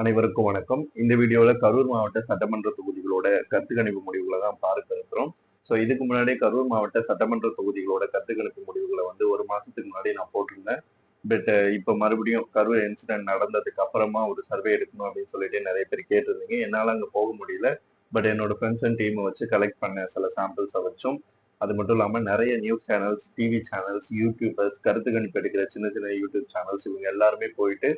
அனைவருக்கும் வணக்கம். இந்த வீடியோவில் கரூர் மாவட்ட சட்டமன்ற தொகுதிகளோட கருத்து கணிப்பு முடிவுகளை தான் பார்க்க இருக்கிறோம். ஸோ இதுக்கு முன்னாடி கரூர் மாவட்ட சட்டமன்ற தொகுதிகளோட கருத்து கணிப்பு முடிவுகளை வந்து ஒரு மாசத்துக்கு முன்னாடி நான் போட்டிருந்தேன். பட் இப்போ மறுபடியும் கரூர் இன்சிடென்ட் நடந்ததுக்கு அப்புறமா ஒரு சர்வே எடுக்கணும் அப்படின்னு சொல்லிட்டு நிறைய பேர் கேட்டிருந்தீங்க. என்னால் அங்கே போக முடியல. பட் என்னோட ஃப்ரெண்ட்ஸ் அண்ட் டீமை வச்சு கலெக்ட் பண்ண சில சாம்பிள்ஸை வச்சும். அது மட்டும் இல்லாமல் நிறைய news channels TV channels YouTubers கருத்து கணிப்பு எடுக்கிற சின்ன சின்ன யூடியூப் சேனல்ஸ் இவங்க எல்லாருமே போயிட்டு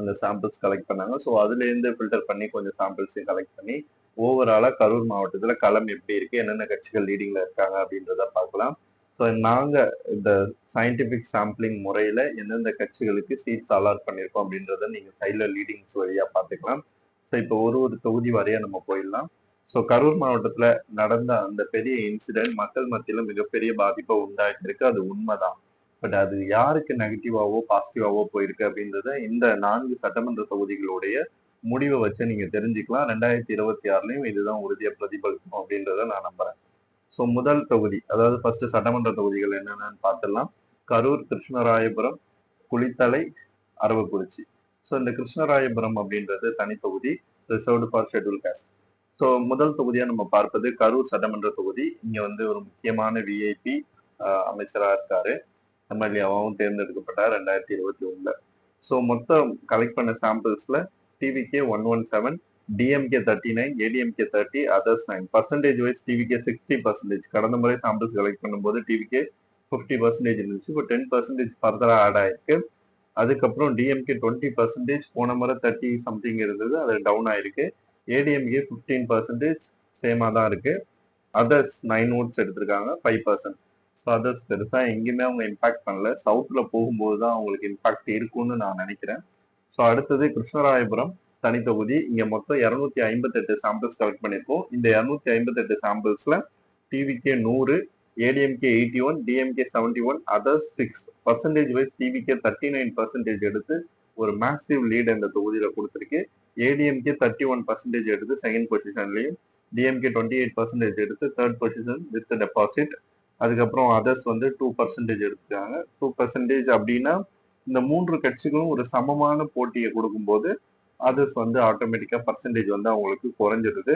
அந்த சாம்பிள்ஸ் கலெக்ட் பண்ணாங்க. ஸோ அதுலேருந்து ஃபில்டர் பண்ணி கொஞ்சம் சாம்பிள்ஸையும் கலெக்ட் பண்ணி ஓவராலாக கரூர் மாவட்டத்தில் களம் எப்படி இருக்கு என்னென்ன கட்சிகள் லீடிங்ல இருக்காங்க அப்படின்றத பார்க்கலாம். ஸோ நாங்கள் இந்த சயின்டிஃபிக் சாம்பிளிங் முறையில் எந்தெந்த கட்சிகளுக்கு சீட்ஸ் அலாட் பண்ணியிருக்கோம் அப்படின்றத நீங்கள் சைடில் லீடிங்ஸ் வழியாக பார்த்துக்கலாம். ஸோ இப்போ ஒரு ஒரு தொகுதி வரையாக நம்ம போயிடலாம். ஸோ கரூர் மாவட்டத்தில் நடந்த அந்த பெரிய இன்சிடென்ட் மக்கள் மத்தியில் மிகப்பெரிய பாதிப்பை உண்டாகிருக்கு அது உண்மைதான். பட் அது யாருக்கு நெகட்டிவாவோ பாசிட்டிவாவோ போயிருக்கு அப்படின்றத இந்த நான்கு சட்டமன்ற தொகுதிகளுடைய முடிவை வச்சு நீங்க தெரிஞ்சுக்கலாம். ரெண்டாயிரத்தி இருபத்தி ஆறுலயும் இதுதான் உறுதியா பிரதிபலிக்கும் அப்படின்றத நான் நம்புறேன். ஸோ முதல் தொகுதி அதாவது ஃபர்ஸ்ட் சட்டமன்ற தொகுதிகள் என்னென்னு பார்த்துடலாம். கரூர் கிருஷ்ணராயபுரம் குளித்தலை அரவக்குறிச்சி ஸோ இந்த கிருஷ்ணராயபுரம் அப்படின்றது தனித்தொகுதி reserved for schedule caste so முதல் தொகுதியாக நம்ம பார்ப்பது கரூர் சட்டமன்ற தொகுதி. இங்கே வந்து ஒரு முக்கியமான விஐபி அமைச்சராக இருக்காரு. எம்எல்ஏவாகவும் தேர்ந்தெடுக்கப்பட்டார் ரெண்டாயிரத்தி இருபத்தி ஒண்ணுல. ஸோ மொத்தம் கலெக்ட் பண்ண சாம்பிள்ஸ்ல TVK one one seven DMK thirty nine ADMK thirty others nine percentage wise TVK sixty percentage கடந்த முறை சாம்பிள்ஸ் கலெக்ட் பண்ணும்போது டிவிகே ஃபிஃப்டி பர்சன்டேஜ் இருந்துச்சு. இப்போ டென் பர்சன்டேஜ் ஃபர்தராக ஆட் ஆயிருக்கு. அதுக்கப்புறம் டிஎம்கே டுவெண்ட்டி பர்சன்டேஜ் போன முறை தேர்ட்டி சம்திங் இருந்தது அது டவுன் ஆயிருக்கு. ஏடிஎம்கே ஃபிஃப்டீன் பர்சன்டேஜ் சேமாக தான் இருக்கு. அதர்ஸ் நைன் ஓட்ஸ் எடுத்திருக்காங்க ஃபைவ் பர்சன்ட் ஸோ அதர்ஸ் பெருசாக எங்கேயுமே அவங்க இம்பாக்ட் பண்ணல. சவுத்தில் போகும்போது தான் அவங்களுக்கு இம்பாக்ட் இருக்கும்னு நான் நினைக்கிறேன். ஸோ அடுத்தது கிருஷ்ணராயபுரம் தனித்தொகுதி இங்கே மொத்தம் இரநூத்தி ஐம்பத்தெட்டு சாம்பிள்ஸ் கலெக்ட் பண்ணியிருக்கோம். இந்த இரநூத்தி ஐம்பத்தெட்டு சாம்பிள்ஸில் டிவிகே நூறு ADMK eighty one DMK seventy one others six percentage wise TVK thirty nine percentage எடுத்து ஒரு மேசிவ் லீட் இந்த தொகுதியில் கொடுத்துருக்கு. ஏடிஎம்கே தேர்ட்டி ஒன் பர்சன்டேஜ் எடுத்து செகண்ட் பொசிஷன்லையும் டிஎம்கே டுவெண்ட்டி எயிட் பர்சன்டேஜ் எடுத்து தேர்ட் பொசிஷன் வித் டெபாசிட் அதுக்கப்புறம் அதர்ஸ் வந்து டூ பர்சன்டேஜ் எடுத்துக்காங்க டூ பர்சன்டேஜ் அப்படின்னா இந்த மூன்று கட்சிகளும் ஒரு சமமான போட்டியை கொடுக்கும்போது அதர்ஸ் வந்து ஆட்டோமேட்டிக்காக பர்சன்டேஜ் வந்து அவங்களுக்கு குறைஞ்சிருது.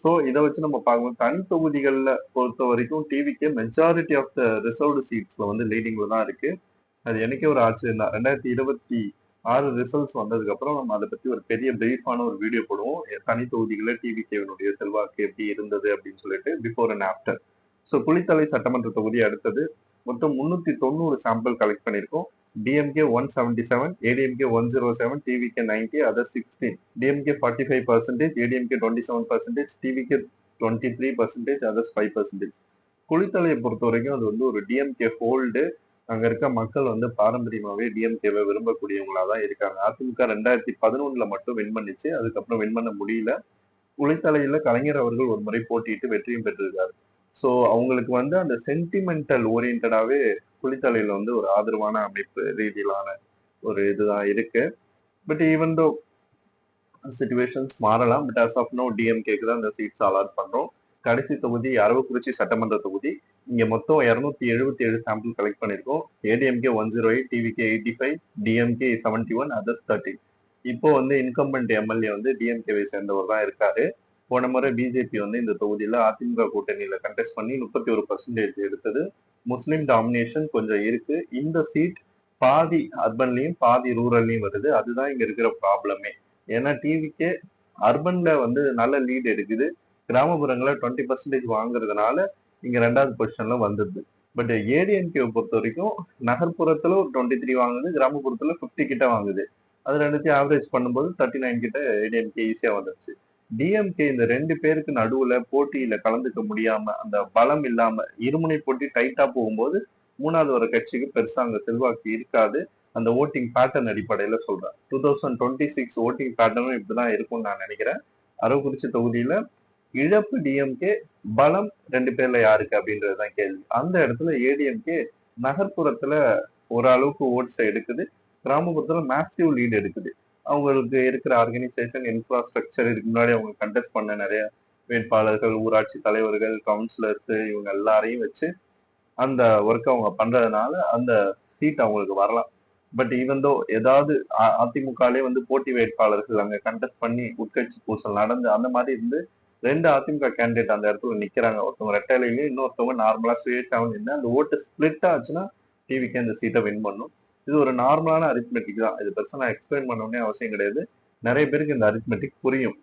ஸோ இதை வச்சு நம்ம பார்க்கணும் தனி தொகுதிகளில் பொறுத்த வரைக்கும் டிவிக்கு மெஜாரிட்டி ஆஃப் த ரிசர்வ்டு சீட்ஸில் வந்து லீடிங்கில் தான் இருக்கு. அது எனக்கே ஒரு ஆச்சரியம் தான். ரெண்டாயிரத்தி இருபத்தி ஆறு ரிசல்ட்ஸ் வந்ததுக்கப்புறம் நம்ம அதை பற்றி ஒரு பெரிய பிரீஃபான ஒரு வீடியோ போடுவோம். தனி தொகுதிகளில் டிவிகேவினுடைய செல்வாக்கு எப்படி இருந்தது அப்படின்னு சொல்லிட்டு before and after so Kulithalai சட்டமன்ற தொகுதி அடுத்தது மொத்தம் முன்னூத்தி தொண்ணூறு சாம்பிள் கலெக்ட் பண்ணியிருக்கோம். DMK one seventy seven ADMK one zero seven TVK ninety other sixteen DMK forty five percentage ADMK twenty seven percentage TVK twenty three percentage others five percentage குளித்தலையை பொறுத்த வரைக்கும் அது வந்து ஒரு டிஎம்கே ஹோல்டு அங்க இருக்க மக்கள் வந்து பாரம்பரியமாவே டிஎம்கேவை விரும்பக்கூடியவங்களா தான் இருக்காங்க. அதிமுக ரெண்டாயிரத்தி பதினொன்னுல மட்டும் வின் பண்ணிச்சு. அதுக்கப்புறம் வின் பண்ண முடியல. குளித்தலையில கலைஞர் அவர்கள் ஒரு முறை போட்டியிட்டு வெற்றியும் பெற்றிருக்காரு. ஸோ அவங்களுக்கு வந்து அந்த சென்டிமெண்டல் ஓரியன்டாகவே குளித்தலையில வந்து ஒரு ஆதரவான அமைப்பு ரீதியிலான ஒரு இதுதான் இருக்கு. பட் ஈவன் தோ சுச்சுவேஷன்ஸ் மாறலாம் பட் ஆஸ் ஆஃப் நோ டிஎம்கேக்கு தான் இந்த சீட்ஸ் அலாட் பண்ணுறோம் கடைசி தொகுதி அரவக்குறிச்சி சட்டமன்ற தொகுதி. இங்கே மொத்தம் இரநூத்தி எழுபத்தி ஏழு சாம்பிள் கலெக்ட் பண்ணியிருக்கோம் ADMK one zero eight TVK eighty five DMK seventy one other thirty இப்போ வந்து இன்கம்பண்ட் எம்எல்ஏ வந்து டிஎம்கேவை சேர்ந்தவர் தான் இருக்காரு. போன முறை பிஜேபி வந்து இந்த தொகுதியில அதிமுக கூட்டணியில கண்டெஸ்ட் பண்ணி முப்பத்தி ஒரு பர்சன்டேஜ் எடுத்தது. முஸ்லிம் டாமினேஷன் கொஞ்சம் இருக்கு. இந்த சீட் பாதி அர்பன்லயும் பாதி ரூரல்லையும் வருது. அதுதான் இங்க இருக்கிற ப்ராப்ளமே ஏன்னா டிவிக்கே அர்பன்ல வந்து நல்ல லீட் எடுக்குது. கிராமப்புறங்களை டுவெண்ட்டி பர்சன்டேஜ் வாங்குறதுனால இங்க ரெண்டாவது பொசிஷன்ல வந்துடுது. பட் ஏடிஎன்கே பொறுத்த வரைக்கும் நகர்ப்புறத்துல ஒரு டுவெண்ட்டி த்ரீ வாங்குது கிராமப்புறத்துல பிப்டி கிட்ட வாங்குது. அது ரெண்டுத்தையும் ஆவரேஜ் பண்ணும்போது தேர்ட்டி நைன் கிட்ட ஏடிஎம்கே ஈஸியா வந்துருச்சு டிஎம்கே இந்த ரெண்டு பேருக்கு நடுவுல போட்டியில கலந்துக்க முடியாம அந்த பலம் இல்லாம இருமுனை போட்டி டைட்டா போகும்போது மூணாவது வர கட்சிக்கு பெருசா அங்க செல்வாக்கு இருக்காது. அந்த ஓட்டிங் பேட்டர்ன் அடிப்படையில சொல்றேன். Two thousand twenty six voting பேட்டர்னும் இப்படிதான் இருக்கும்னு நான் நினைக்கிறேன். அரவக்குறிச்சி தொகுதியில இழப்பு டிஎம்கே பலம் ரெண்டு பேர்ல யாருக்கு அப்படின்றதுதான் கேள்வி. அந்த இடத்துல ஏடிஎம்கே நகர்ப்புறத்துல ஓரளவுக்கு ஓட்ஸ் எடுக்குது. கிராமப்புறத்துல மேசிவ் லீடு எடுக்குது. அவங்களுக்கு இருக்கிற ஆர்கனைசேஷன் இன்ஃப்ராஸ்ட்ரக்சர் இதுக்கு முன்னாடி அவங்க கண்டெஸ்ட் பண்ண நிறைய வேட்பாளர்கள் ஊராட்சி தலைவர்கள் கவுன்சிலர்ஸ் இவங்க எல்லாரையும் வச்சு அந்த ஒர்க்கை அவங்க பண்றதுனால அந்த சீட் அவங்களுக்கு வரலாம். பட் ஈவன்தோ ஏதாவது அ- அதிமுகலே வந்து போட்டி வேட்பாளர்கள் அங்க கண்டெஸ்ட் பண்ணி உட்கட்சி பூசல் நடந்து அந்த மாதிரி இருந்து ரெண்டு அதிமுக கேண்டிடேட் அந்த இடத்துல நிக்கிறாங்க. ஒருத்தவங்க ரெட்டையிலையும் இன்னொருத்தவங்க நார்மலா சுயேட்சாவும் நின்று அந்த ஓட்டு ஸ்பிளிட் ஆச்சுன்னா டிவிக்கு அந்த சீட்டை வின் பண்ணும். இது ஒரு நார்மலான அரித்மெட்டிக் தான். இது பெருசாக நான் எக்ஸ்பிளைன் பண்ணணும்னே அவசியம் கிடையாது. நிறைய பேருக்கு இந்த அரித்மெட்டிக் புரியும்.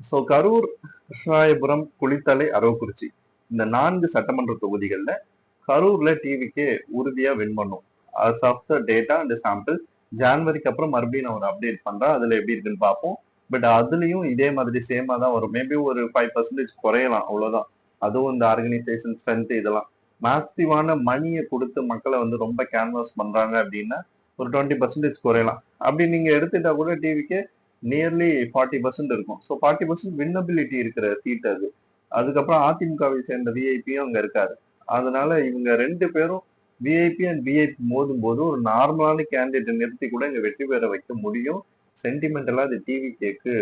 ஸோ கரூர் கிருஷ்ணாயபுரம் குளித்தலை அரவக்குறிச்சி இந்த நான்கு சட்டமன்ற தொகுதிகளில் கரூர்ல டிவிக்கு உறுதியாக வின் பண்ணும். As of the data and sample ஜான்வரிக்கு அப்புறம் மறுபடியும் நான் ஒரு அப்டேட் பண்றேன். அதுல எப்படி இருக்குன்னு பார்ப்போம். பட் அதுலயும் இதே மாதிரி சேமா தான் வரும். மேபி ஒரு ஃபைவ் பர்சன்டேஜ் குறையலாம். அவ்வளவுதான். அதுவும் இந்த ஆர்கனைசேஷன் ஸ்ட்ரென்த் இதெல்லாம். மேசிவான மணியை கொடுத்து மக்களை வந்து ரொம்ப கேன்வாஸ் பண்றாங்க அப்படின்னா ஒரு டுவெண்ட்டி பர்சன்டேஜ் குறையலாம். அப்படி நீங்க எடுத்துட்டா கூட டிவிக்கு நியர்லி ஃபார்ட்டி பர்சன்ட் இருக்கும். ஸோ ஃபார்ட்டி பர்சன்ட் வின்னபிலிட்டி இருக்கிற சீட் அது. அதுக்கப்புறம் அதிமுகவை சேர்ந்த விஐபியும் அங்க இருக்காரு. அதனால இவங்க ரெண்டு பேரும் விஐபி அண்ட் விஐபி மோதும் போது ஒரு நார்மலான கேண்டிடேட் நிறுத்தி கூட இங்க வெற்றி பெற வைக்க முடியும். சென்டிமெண்டலா அது டிவி கேக்கு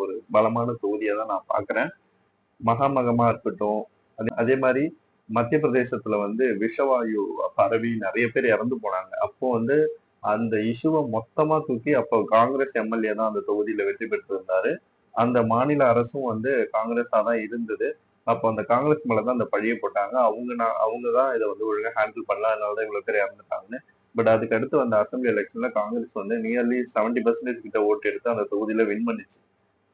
ஒரு பலமான தொகுதியை தான் நான் பாக்குறேன். மகாமகமா இருக்கட்டும். அதே மாதிரி மத்திய பிரதேசத்துல வந்து விஷவாயு பரவி நிறைய பேர் இறந்து போனாங்க. அப்போ வந்து அந்த இஷ்யூவை மொத்தமா தூக்கி அப்போ காங்கிரஸ் எம்எல்ஏ தான் அந்த தொகுதியில வெற்றி பெற்றிருந்தாரு. அந்த மாநில அரசும் வந்து காங்கிரஸா தான் இருந்தது. அப்போ அந்த காங்கிரஸ் மேலதான் அந்த பழிய போட்டாங்க. அவங்க நான் அவங்க தான் இதை வந்து ஒழுங்கா ஹேண்டில் பண்ணல. அதனாலதான் இவ்வளவு பேர் இறந்துட்டாங்கன்னு. பட் அதுக்கு அடுத்து அந்த அசம்பிளி எலெக்ஷன்ல காங்கிரஸ் வந்து நியர்லி செவன்டி பர்சன்டேஜ் கிட்ட ஓட்டு எடுத்து அந்த தொகுதியில வின் பண்ணிச்சு.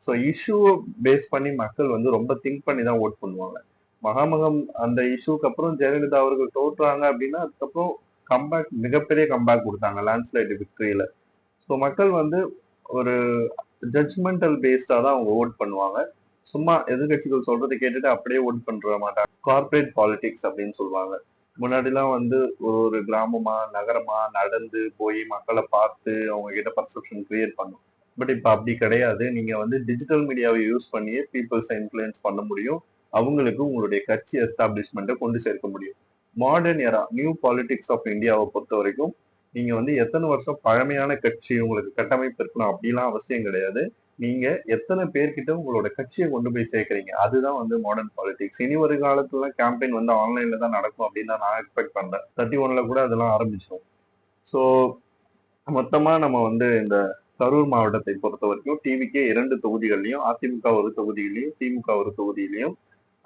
ஸோ இஷ்யூவை பேஸ் பண்ணி மக்கள் வந்து ரொம்ப திங்க் பண்ணி தான் ஓட் பண்ணுவாங்க. மகாமகம் அந்த இஷ்யூக்கு அப்புறம் ஜெயலலிதா அவர்கள் தோற்றாங்க அப்படின்னா அதுக்கப்புறம் கம்பேக் மிகப்பெரிய கம்பேக் கொடுத்தாங்க லேண்ட்ஸ்லைட் விக்டரியில ஸோ மக்கள் வந்து ஒரு ஜட்ஜ்மெண்டல் பேஸ்டா தான் அவங்க ஓட் பண்ணுவாங்க. சும்மா எதிர்கட்சிகள் சொல்றதை கேட்டுட்டு அப்படியே ஓட் பண்ற மாட்டாங்க. கார்ப்பரேட் பாலிடிக்ஸ் அப்படின்னு சொல்லுவாங்க. முன்னாடிலாம் வந்து ஒரு ஒரு கிராமமா நகரமா நடந்து போய் மக்களை பார்த்து அவங்க கிட்ட பர்செப்ஷன் கிரியேட் பண்ணும். பட் இப்ப அப்படி கிடையாது. நீங்க வந்து டிஜிட்டல் மீடியாவை யூஸ் பண்ணியே பீப்புள்ஸை இன்ஃப்ளூயன்ஸ் பண்ண முடியும். அவங்களுக்கு உங்களுடைய கட்சி எஸ்டாப்ளிஷ்மெண்ட்டை கொண்டு சேர்க்க முடியும். Modern era new politics of இந்தியாவை பொறுத்த வரைக்கும் நீங்க வந்து எத்தனை வருஷம் பழமையான கட்சி உங்களுக்கு கட்டமைப்பு இருக்கணும் அப்படிலாம் அவசியம் கிடையாது. நீங்க எத்தனை பேர்கிட்ட உங்களோட கட்சியை கொண்டு போய் சேர்க்கறீங்க? அதுதான் வந்து மாடர்ன் பாலிடிக்ஸ் இனி ஒரு காலத்துல கேம்பெயின் வந்து ஆன்லைன்ல தான் நடக்கும் அப்படின்னு தான் நான் எக்ஸ்பெக்ட் பண்றேன். தேர்ட்டி ஒன்ல கூட அதெல்லாம் ஆரம்பிச்சிடும் ஸோ மொத்தமா நம்ம வந்து இந்த கரூர் மாவட்டத்தை பொறுத்த வரைக்கும் டிவிக்கே இரண்டு தொகுதிகள்லயும் அதிமுக ஒரு தொகுதியிலையும் திமுக ஒரு தொகுதியிலையும்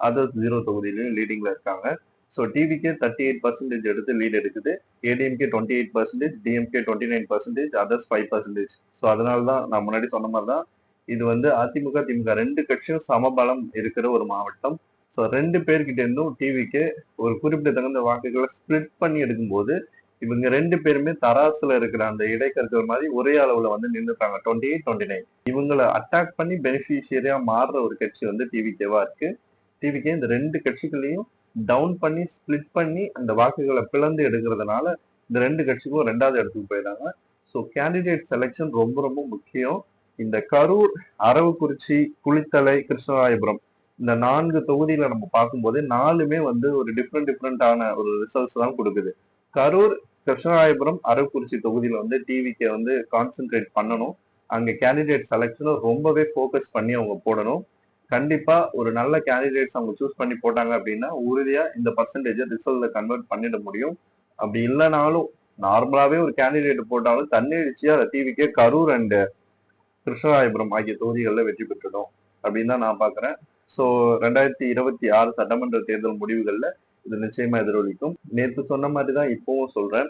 அதர் ஜீரோ தொகுதியிலையும் லீடிங்ல இருக்காங்க. So TVK thirty eight percentage எடுத்து லீட் எடுக்குது. ADMK twenty eight percentage DMK twenty nine percentage others five percentage so அதனால தான் நான் முன்னாடி சொன்ன மாதிரி தான் இது வந்து அதிமுக திமுக ரெண்டு கட்சியும் சமபலம் இருக்கிற ஒரு மாவட்டம். ஸோ ரெண்டு பேர்கிட்ட இருந்தும் டிவிக்கு ஒரு குறிப்பிடத்தகுந்த வாக்குகளை ஸ்பிளிட் பண்ணி எடுக்கும்போது இவங்க ரெண்டு பேருமே தராசுல இருக்கிற அந்த இடைக்கற்கள் மாதிரி ஒரே அளவுல வந்து நின்றுட்டாங்க டுவெண்ட்டி எயிட் டுவெண்ட்டி நைன் இவங்களை அட்டாக் பண்ணி பெனிஃபிஷியரியா மாறுற ஒரு கட்சி வந்து டிவிகேவா இருக்கு. டிவிக்கே இந்த ரெண்டு கட்சிகளையும் டவுன் பண்ணி ஸ்ப்ளிட் பண்ணி அந்த வாக்குகளை பிளந்து எடுக்கிறதுனால இந்த ரெண்டு கட்சிக்கும் ரெண்டாவது இடத்துக்கு போயிடாங்க ஸோ கேண்டிடேட் செலெக்ஷன் ரொம்ப ரொம்ப முக்கியம். இந்த கரூர் அரவக்குறிச்சி குளித்தலை கிருஷ்ணராயபுரம் இந்த நான்கு தொகுதியில நம்ம பார்க்கும்போது நாலுமே வந்து ஒரு டிஃப்ரெண்ட் டிஃப்ரெண்டான ஒரு ரிசல்ட்ஸ் தான் கொடுக்குது. கரூர் கிருஷ்ணராயபுரம் அரவக்குறிச்சி தொகுதியில வந்து டிவிக்கு வந்து கான்சென்ட்ரேட் பண்ணணும். அங்க கேண்டிடேட் செலெக்ஷனும் ரொம்பவே ஃபோக்கஸ் பண்ணி அவங்க போடணும். கண்டிப்பா ஒரு நல்ல கேண்டிடேட்ஸ் அவங்க சூஸ் பண்ணி போட்டாங்க அப்படின்னா உறுதியா இந்த பர்சன்டேஜை ரிசல்ட்ல கன்வெர்ட் பண்ணிட முடியும். அப்படி இல்லைனாலும் நார்மலாவே ஒரு கேண்டிடேட் போட்டாலும் தன்னெழுச்சியா டிவிக்கே கரூர் அண்ட் கிருஷ்ணராயபுரம் ஆகிய தொகுதிகளில் வெற்றி பெற்றுடும் அப்படின்னு தான் நான் பாக்குறேன். ஸோ ரெண்டாயிரத்தி இருபத்தி ஆறு சட்டமன்ற தேர்தல் முடிவுகள்ல இது நிச்சயமா எதிரொலிக்கும். நேற்று சொன்ன மாதிரி தான் இப்பவும் சொல்றேன்.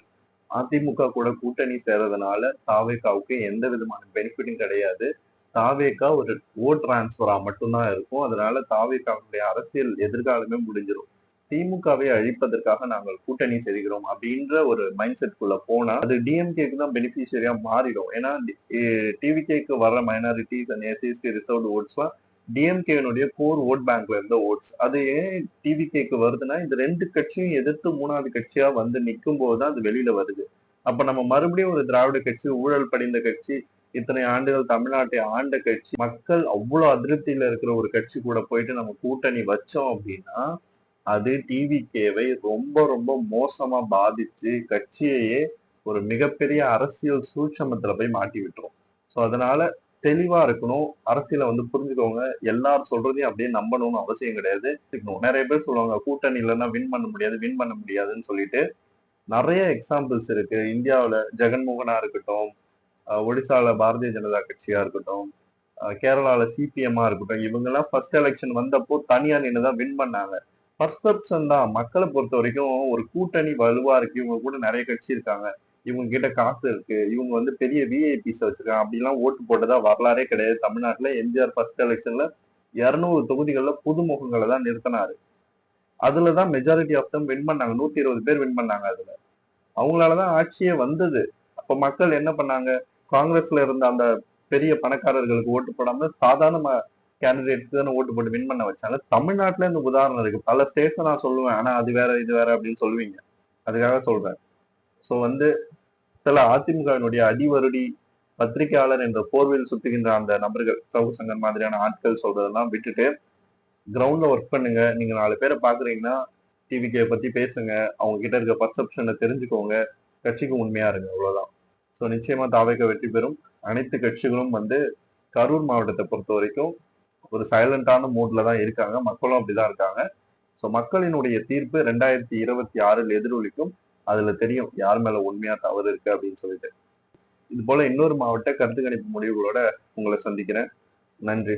அதிமுக கூட கூட்டணி சேர்றதுனால தாவேகாவுக்கு எந்த விதமான பெனிஃபிட்டும் கிடையாது. தாவேகா ஒரு ஓட் டிரான்ஸ்பரா மட்டும்தான் இருக்கும். அதனால தாவேகாவுடைய அரசியல் எதிர்காலமே முடிஞ்சிடும் திமுகவை அழிப்பதற்காக நாங்கள் கூட்டணி செய்கிறோம் அப்படின்ற ஒரு மைண்ட் செட்குள்ள போனா அது டிஎம்கேக்கு தான் பெனிஃபிஷியரியா மாறிடும். ஏன்னா டிவிகேக்கு வர்ற மைனாரிட்டிஸ் அண்ட் எஸ்எஸ்டி ரிசர்வ்டு ஓட்ஸ்லாம் டிஎம்கேனுடைய கோர் ஓட் பேங்க்ல இருந்த ஓட்ஸ் அது ஏன் டிவிகேக்கு வருதுன்னா இந்த ரெண்டு கட்சியும் எதிர்த்து மூணாவது கட்சியா வந்து நிற்கும் போதுதான் அது வெளியில வருது. அப்ப நம்ம மறுபடியும் ஒரு திராவிட கட்சி ஊழல் படிந்த கட்சி இத்தனை ஆண்டுகள் தமிழ்நாட்டை ஆண்ட கட்சி. மக்கள் அவ்வளவு அதிருப்தியில இருக்கிற ஒரு கட்சி கூட போயிட்டு நம்ம கூட்டணி வச்சோம் அப்படின்னா அது டிவிகேவை ரொம்ப ரொம்ப மோசமா பாதிச்சு கட்சியையே ஒரு மிகப்பெரிய அரசியல் சூட்சமத்துல போய் மாட்டி விட்டுரும் ஸோ அதனால தெளிவா இருக்கணும். அரசியலை வந்து புரிஞ்சுக்கோங்க. எல்லாரும் சொல்றதையும் அப்படியே நம்பணும்னு அவசியம் கிடையாது. நிறைய பேர் சொல்லுவாங்க கூட்டணி இல்லைன்னா வின் பண்ண முடியாது வின் பண்ண முடியாதுன்னு சொல்லிட்டு நிறைய எக்ஸாம்பிள்ஸ் இருக்கு. இந்தியாவுல ஜெகன்மோகனா இருக்கட்டும் ஒடிசால பாரதிய ஜனதா கட்சியா இருக்கட்டும் கேரளால சிபிஎம்மா இருக்கட்டும் இவங்க எல்லாம் ஃபர்ஸ்ட் எலெக்ஷன் வந்தப்போ தனியா நின்று தான் வின் பண்ணாங்க. பர்செப்ஷன் தான். மக்களை பொறுத்த வரைக்கும் ஒரு கூட்டணி வலுவா இருக்கு இவங்க கூட நிறைய கட்சி இருக்காங்க. இவங்க கிட்ட காசு இருக்கு. இவங்க வந்து பெரிய விஐபிஸ் வச்சிருக்காங்க. அப்படிலாம் ஓட்டு போட்டதா வரலாறே கிடையாது. தமிழ்நாட்டுல எம்ஜிஆர் ஃபர்ஸ்ட் எலெக்ஷன்ல இருநூறு தொகுதிகளில் புதுமுகங்களை தான் நிறுத்தினாரு. அதுலதான் மெஜாரிட்டி ஆஃப் தம் வின் பண்ணாங்க. நூத்தி இருபது பேர் வின் பண்ணாங்க அதுல. அவங்களாலதான் ஆட்சியே வந்தது. அப்ப மக்கள் என்ன பண்ணாங்க? காங்கிரஸ்ல இருந்த அந்த பெரிய பணக்காரர்களுக்கு ஓட்டு போடாம சாதாரண கேண்டிடேட்ஸ்க்கு தானே ஓட்டு போட்டு வின் பண்ண வச்சாங்க. தமிழ்நாட்டுல இந்த உதாரணம் இருக்கு. பல ஸ்டேட்ஸ் நான் சொல்லுவேன். ஆனா அது வேற இது வேற அப்படின்னு சொல்லுவீங்க. அதுக்காக சொல்றேன். ஸோ வந்து சில அதிமுகவினுடைய அடிவருடி பத்திரிகையாளர் என்ற போர்வையில் சுத்துகின்ற அந்த நபர்கள் சவுக்கு சங்கர் மாதிரியான ஆட்கள் சொல்றதெல்லாம் விட்டுட்டு கிரவுண்ட்ல ஒர்க் பண்ணுங்க. நீங்க நாலு பேரை பாக்குறீங்கன்னா டிவிகே பத்தி பேசுங்க. அவங்க கிட்ட இருக்க பர்செப்ஷனை தெரிஞ்சுக்கோங்க. கட்சிக்கு உண்மையா இருங்க. அவ்வளவுதான். ஸோ நிச்சயமா தாவேக்க வெற்றி பெறும். அனைத்து கட்சிகளும் வந்து கரூர் மாவட்டத்தை பொறுத்த வரைக்கும் ஒரு சைலண்டான மூட்ல தான் இருக்காங்க. மக்களும் அப்படிதான் இருக்காங்க. ஸோ மக்களினுடைய தீர்ப்பு ரெண்டாயிரத்தி இருபத்தி ஆறில் எதிரொலிக்கும். அதுல தெரியும் யார் மேல உண்மையா தவறு இருக்கு அப்படின்னு சொல்லிட்டு. இது போல இன்னொரு மாவட்ட கருத்து கணிப்பு முடிவுகளோட உங்களை சந்திக்கிறேன். நன்றி.